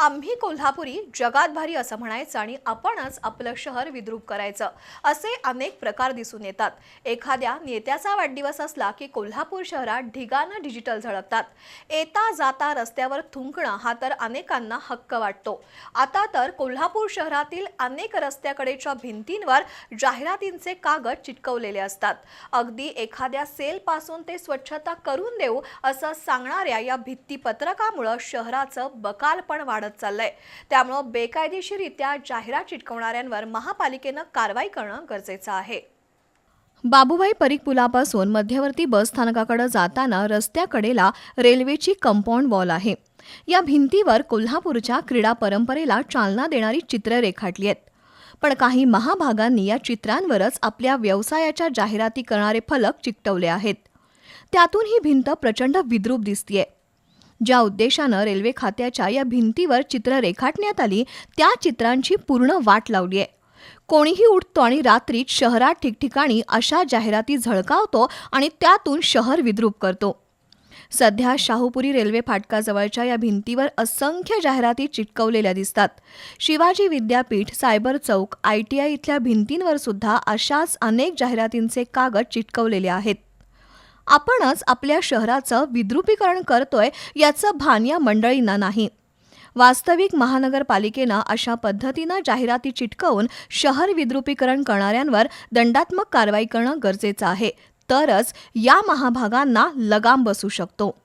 आम्ही कोल्हापुरी जगात भारी असं म्हणायचं आणि आपणच आपलं शहर विद्रूप करायचं असे अनेक प्रकार दिसून येतात. एखाद्या नेत्याचा वाढदिवस असला की कोल्हापूर शहरात ढिगानं डिजिटल झळकतात. येता जाता रस्त्यावर थुंकणं हा तर अनेकांना हक्क वाटतो. आता तर कोल्हापूर शहरातील अनेक रस्त्याकडेच्या भिंतींवर जाहिरातींचे कागद चिटकवलेले असतात. अगदी एखाद्या सेलपासून ते स्वच्छता करून देऊ असं सांगणाऱ्या या भित्तीपत्रकामुळं शहराचं बकालपण वाढत चाललंय. त्यामुळं बेकायदेशीरित्या जाहिरात चिटकवणाऱ्यांवर महापालिकेनं कारवाई करणं गरजेचं आहे. बाबूभाई परीख पुलापासून मध्यवर्ती बसस्थानकाकडे जाताना रस्त्याकडेला रेल्वेची कंपाऊंड वॉल आहे. या भिंतीवर कोल्हापूरच्या क्रीडा परंपरेला चालना देणारी चित्रं रेखाटली आहेत. पण काही महाभागांनी या चित्रांवरच आपल्या व्यवसायाच्या जाहिराती करणारे फलक चिकटवले आहेत. त्यातून ही भिंत प्रचंड विद्रूप दिसतीये. ज्या उद्देशानं रेल्वे खात्याच्या या भिंतीवर चित्र रेखाटण्यात आली त्या चित्रांची पूर्ण वाट लावली आहे. कोणीही उठतो आणि रात्रीत शहरात ठिकठिकाणी अशा जाहिराती झळकावतो आणि त्यातून शहर विद्रूप करतो. सध्या शाहूपुरी रेल्वे फाटकाजवळच्या या भिंतीवर असंख्य जाहिराती चिटकवलेल्या दिसतात. शिवाजी विद्यापीठ cyber Chowk I T I इथल्या भिंतींवर सुद्धा अशाच अनेक जाहिरातींचे कागद चिटकवलेले आहेत. आपणच आपल्या शहराचं विद्रुपीकरण करतोय याचं भान या मंडळींना नाही. वास्तविक महानगरपालिकेनं अशा पद्धतीनं जाहिराती चिटकवून शहर विद्रुपीकरण करणाऱ्यांवर दंडात्मक कारवाई करणं गरजेचं आहे. तरच या महाभागांना लगाम बसू शकतो.